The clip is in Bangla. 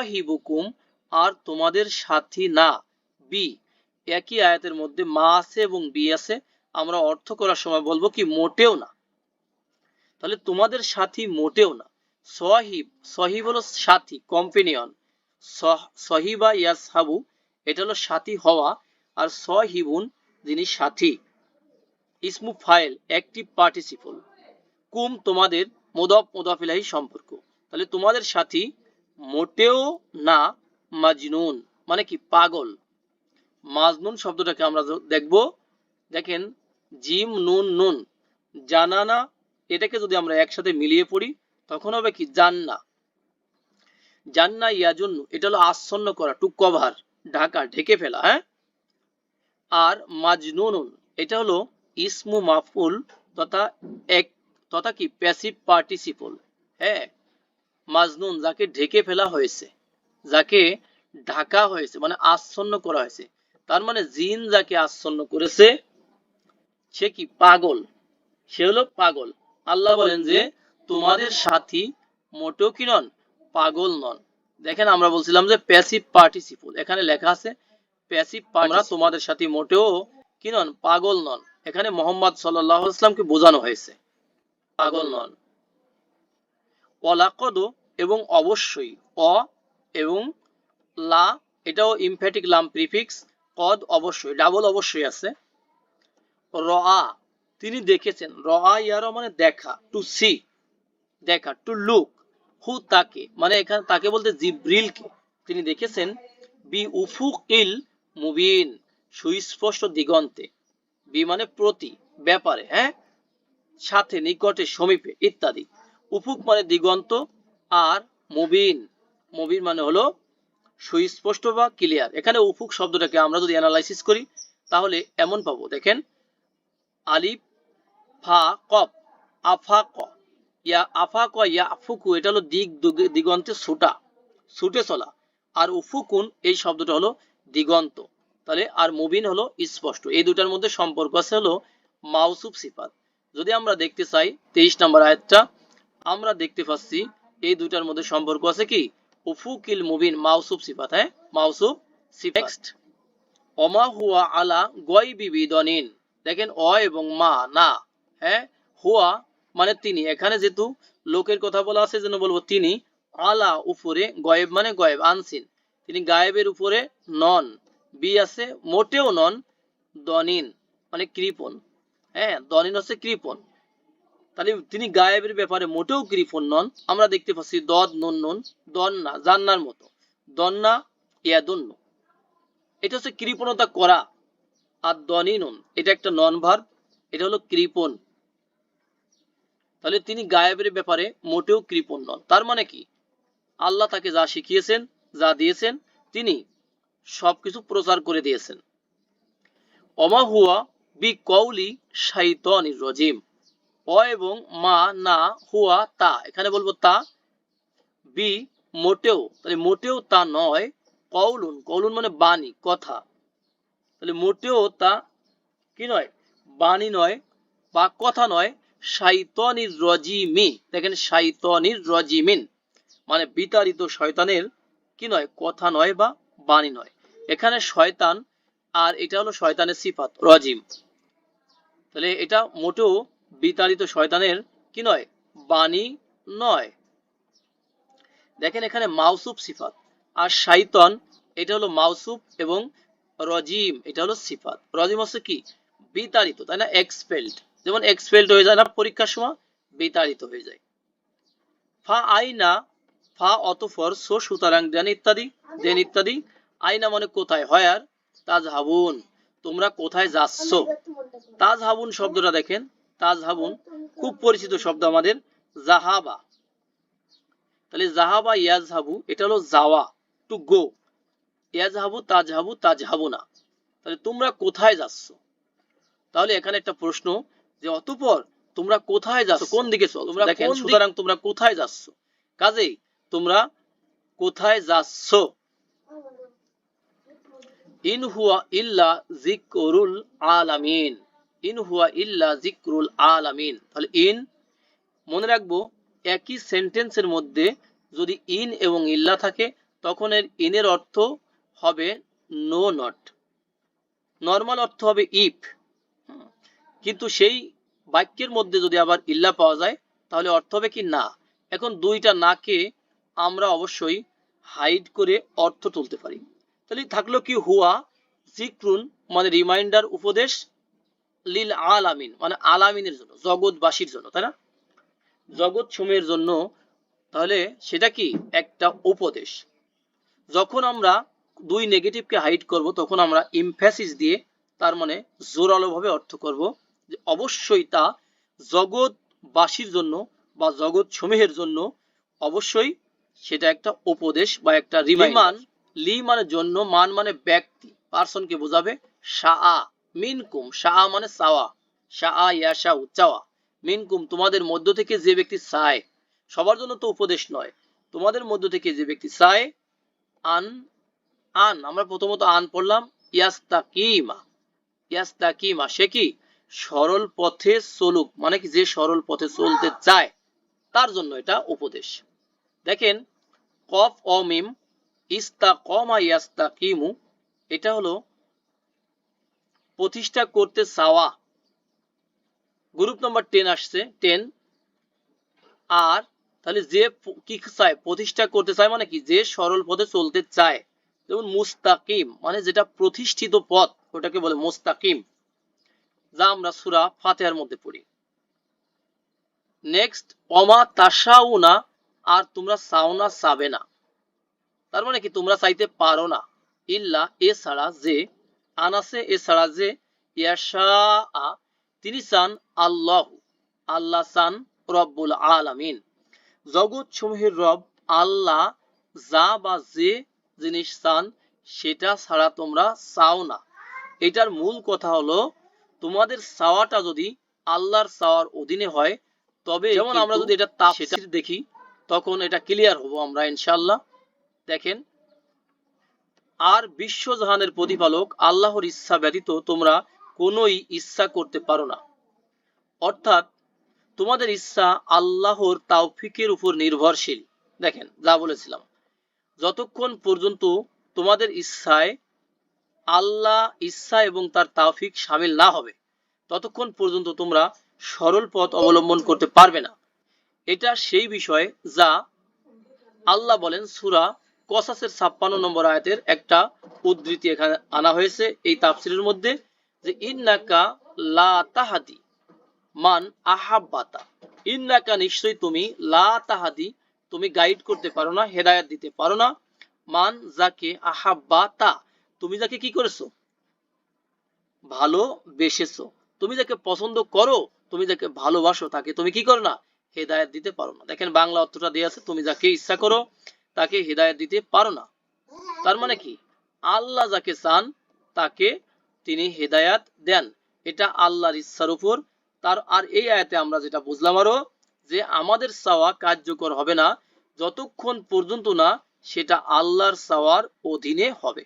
হিবুকুম আর তোমাদের সাথী না। বি, একই আয়াতের মধ্যে মা আছে এবং বি আছে। আমরা অর্থ করার সময় বলব কি, মোটেও না। তাহলে তোমাদের সাথী মোটেও না। সহিব সহিব হলো সাথী কম্পেনিয়ন সহিবা ইয়াসহাবু, এটা হলো সাথী হওয়া, আর সহিবুন যিনি সাথী। ইসমু ফাইল অ্যাক্টিভ পার্টিসিপল কুম তোমাদের মোদফ, মোদাফিলাহি সম্পর্ক। তাহলে তোমাদের সাথী মোটেও না, মাজনুন। মানে কি, পাগল। মাজনুন শব্দটাকে আমরা দেখব। দেখেন, জিম নুন নুন। জানানা, এটাকে যদি আমরা একসাথে মিলিয়ে পড়ি, তখন হবে কি, জান্না। জান্না ইয়াজুন, এটা হলো আচ্ছন্ন করা, টু কভার, ঢাকা, ঢেকে ফেলা হ্যাঁ? আর মাজনুনুন, এটা হলো ইসমু মাফুল তথা এক তথা কি, প্যাসিভ পার্টিসিপল হ্যাঁ? মাজনুন, যাকে ঢেকে ফেলা হয়েছে, যাকে ঢাকা হয়েছে মানে আচ্ছন্ন করা হয়েছে। তার মানে জিন যাকে আচ্ছন্ন করেছে, সে কি পাগল? সে হলো পাগল। আল্লাহ বলেন যে, তোমাদের সাথী মোটেও কি নন, পাগল নন। দেখেন, আমরা বলছিলাম যে প্যাসিভ পার্টিসিপল এখানে লেখা আছে প্যাসিভ আমরা তোমাদের সাথে মোটেও কি নন, পাগল নন। এখানে মোহাম্মদ সাল্লাহ ইসলামকে বোঝানো হয়েছে, পাগল নন। অলাকদ এবং অবশ্যই অ এবং লা, এটাও ইমফ্যাটিক লাম প্রিফিক্স কদ অবশ্যই ডাবল অবশ্যই আছে। রা তিনি দেখেছেন রা ইয়ার মানে দেখা টু সি দেখা টু লুক হু তাকে মানে এখানে তাকে বলতে জিব্রিলকে। তিনি দেখেছেন, বি উফুকিল মুবিন, সুস্পষ্ট দিগন্তে, বি মানে প্রতি, ব্যাপারে হ্যাঁ সাথে, নিকটে, সমীপে, ইত্যাদি। উফুক মানে দিগন্ত আর মুবিন। মুবিন মানে হলো সুস্পষ্ট বা ক্লিয়ার এখানে উফুক শব্দটাকে আমরা যদি অ্যানালাইসিস করি, তাহলে এমন পাবো, দেখেন, আলিফ, ফা কপ আফা, ক। ইয়া, আফা, ক, ইয়া, আফুকু, এটা হলো দিক দুগে- দিগন্তে ছুটা, ছুটে চলা। আর উফুকুন, এই শব্দটা হলো দিগন্ত। তাহলে, আর মুবিন হলো স্পষ্ট। এই দুটার মধ্যে সম্পর্ক আছে হলো মাউসুফ সিফাত। যদি আমরা দেখতে চাই, তেইশ নম্বর আয়াতটা, আমরা দেখতে পাচ্ছি এই দুটার মধ্যে সম্পর্ক আছে কি? উফুকিল মুবিন মাউসুফ সিফাত হ্যাঁ? মাউসুফ সিফেক্সড অমা হুয়া আলা গয়বি বিদনিন। দেখেন অ এবং মা, না হ্যাঁ? হুয়া মানে তিনি। এখানে যেহেতু লোকের কথা বলা আছে, যেন বলব তিনি, আলা উপরে গয়েব মানে গয়েব, আনসিন। তিনি গায়েবের উপরে নন। বি আছে মোটেও নন, দনিন মানে কৃপন হ্যাঁ দনিন হচ্ছে কৃপন তাহলে তিনি গায়েবের ব্যাপারে মোটেও কৃপন নন। আমরা দেখতে পাচ্ছি দদ, নুন নুন, দন্না, জান্নার মতো। দন্না ইয়াদুন্ন এটা হচ্ছে কৃপণতা করা আর দনিনুন এটা একটা নন ভার্ব এটা হলো কৃপণ। তাহলে তিনি গায়েবের ব্যাপারে মোটেও কৃপণ নন। তার মানে কি? আল্লাহ তাকে যা শিখিয়েছেন, যা দিয়েছেন, তিনি সবকিছু প্রচার করে দিয়েছেন। অমা হুয়া বি কৌলি শাইতানির রজিম। অ এবং মা, না, হুয়া, তা। এখানে বলব তা, বি, মোটেও। তাহলে মোটেও তা নয় কৌলুন কৌলুন মানে বাণী, কথা। তাহলে মোটেও তা কি নয়? বাণী নয়, বা কথা নয়, শাইতনির রজিমি। দেখেন, শাইতনির রজিমিন। মানে বিতাড়িত শয়তানের কি নয়? কথা নয় বা বাণী নয়। এখানে শয়তান, আর এটা হলো শয়তানের সিফাত, রজিম। তাহলে এটা মোটেও বিতাড়িত শয়তানের কি নয়? বাণী নয়। দেখেন এখানে মাউসুফ সিফাত। আর শাইতন, এটা হলো মাউসুফ এবং রজিম, এটা হলো সিফাত। রজিম হচ্ছে কি? বিতাড়িত, তাই না? এক্সপেল্ড যেমন এক্সপেল্ড হয়ে যায় না পরীক্ষার সময়, বিতাড়িত হয়ে যায়। ফা আইনা, ফা অতফর সো, সুতরাং দেন ইত্যাদি দেন ইত্যাদি। আইনা মানে কোথায়? হয় আর তাজ হাবুন তোমরা কোথায় যাচ্ছ? তাজ হাবুন শব্দটা দেখেন। তাজ হাবুন খুব পরিচিত শব্দ আমাদের জাহাবা। তাহলে জাহাবা ইয়াজহাবু এটা হলো যাওয়া টু গো ইয়াজহাবু তাজহাবু তাজহাবু না তাহলে তোমরা কোথায় যাচ্ছ? তাহলে এখানে একটা প্রশ্ন যে অতঃপর তোমরা কোথায় যাচ্ছ? কোন দিকে চল? তোমরা দেখেন সুতরাং তোমরা কোথায় যাচ্ছ? কাজেই তোমরা কোথায় যাচ্ছ? ইন হুয়া ইল্লা জিকরুল আলামিন। ইন হুয়া ইল্লা জিকরুল আলামিন। তাহলে ইন, মনে রাখব, একই সেন্টেন্সের মধ্যে যদি ইন এবং ইল্লা থাকে, তখন এর ইনের অর্থ হবে নো নট। নর্মাল অর্থ হবে ইফ। কিন্তু সেই বাক্যের মধ্যে যদি আবার ইল্লা পাওয়া যায়, তাহলে অর্থ হবে কি না? এখন দুইটা নাকে আমরা অবশ্যই হাইড করে অর্থ তুলতে পারি। তাহলে থাকল কি হুয়া জিক্রুন মানে রিমাইন্ডার, উপদেশ লিল আলামিন মানে আলামিনের জন্য জগৎবাসীর জন্য তাই না? জগৎ সমূহের জন্য তাহলে সেটা কি? একটা উপদেশ। যখন আমরা দুই নেগেটিভকে হাইড করব তখন আমরা ইমফ্যাসিস দিয়ে তার মানে জোরালোভাবে অর্থ করব যে অবশ্যই তা জগৎবাসীর জন্য বা জগৎ সমূহের জন্য অবশ্যই সেটা একটা উপদেশ বা একটা রিমান লি মানে জন্য মান মানে ব্যক্তি পার্সনকে বোঝাবে শাহ মিনকুম শাহ মানে চাওয়া শাহ ইয়াশা চাওয়া মিনকুম তোমাদের মধ্য থেকে যে ব্যক্তি চায়, সবার জন্য তো উপদেশ নয়। তোমাদের মধ্য থেকে যে ব্যক্তি চায়, আন আন, আমরা প্রথমত আন পড়লাম, ইয়াস্তাকিমা ইয়াস্তাকিমা, সে কি? সরল পথে চলুক মানে কি যে সরল পথে চলতে চায়, তার জন্য এটা উপদেশ। দেখেন, কফ ও মিম ইস্তা কমা ইয়াস্তাকিমু, এটা হলো প্রতিষ্ঠা করতে চাওয়া। গ্রুপ নাম্বার টেন আসছে টেন আর তাহলে যে কি চায়, প্রতিষ্ঠা করতে চায় মানে কি? যে সরল পথে চলতে চায়। যেমন মুস্তাকিম মানে যেটা প্রতিষ্ঠিত পথ, ওটাকে বলে মুস্তাকিম। যা আমরা সুরা ফাতেহার মধ্যে পড়ি। নেক্সট অমা তাসাউনা আর তোমরা চাওনা চাবে না। তার মানে কি? তোমরা চাইতে পারো না। ইল্লা, এছাড়া যে আনাসে এছাড়া যে ইয়াশা তিনি চান আল্লাহ। আল্লাহ চান রব্বুল আলামিন। জগৎ সমূহের রব আল্লাহ যা বা যে জিনিস চান সেটা ছাড়া তোমরা চাও না। এটার মূল কথা হলো তোমাদের চাওয়াটা যদি আল্লাহর চাওয়ার অধীনে হয় তবে যেমন আমরা যদি এটা দেখি তখন এটা ক্লিয়ার হব আমরা ইনশাল্লাহ দেখেন আর বিশ্বজাহানের প্রতিপালক আল্লাহর ইচ্ছা ব্যতীত তোমরা কোনোই ইচ্ছা করতে পারো না। অর্থাৎ তোমাদের ইচ্ছা আল্লাহর তাওফিকের উপর নির্ভরশীল। দেখেন, যা বলেছিলাম। যতক্ষণ পর্যন্ত তোমাদের ইচ্ছায় আল্লাহ ইচ্ছা এবং তার তাওফিক সামিল না হবে, ততক্ষণ পর্যন্ত তোমরা সরল পথ অবলম্বন করতে পারবে না। এটা সেই বিষয় যা আল্লাহ বলেন, সুরা কসাসের ছাপ্পান্ন নম্বর আয়াতের একটা উদ্ধৃতি এখানে আনা হয়েছে এই তাফসিরের মধ্যে যে, ইন্নাকা লা তাহাদি মান আহাব্বাতা। ইন্নাকা নিশ্চয়ই তুমি লা তাহাদি, তুমি গাইড করতে পারো না, হেদায়াত দিতে পারো না। মান যাকে আহাব্বাতা, তুমি যাকে কি করেছ? ভালো বেসেছো। তুমি যাকে পছন্দ করো, তুমি যাকে ভালোবাসো, তাকে তুমি কি করো না? হেদায়ত দিতে পারো না। দেখেন বাংলা অর্থটা দিয়ে আছে, তুমি যাকে ইচ্ছা করো তাকে হেদায়ত দিতে পারো না। তার মানে কি? আল্লাহ যাকে চান, তাকে তিনি হেদায়াত দেন। এটা আল্লাহর ইচ্ছার উপর। তার আর এই আয়াতে আমরা যেটা বুঝলাম আরও, যে আমাদের চাওয়া কার্যকর হবে না, যতক্ষণ পর্যন্ত না সেটা আল্লাহর সাওয়ার অধীনে হবে।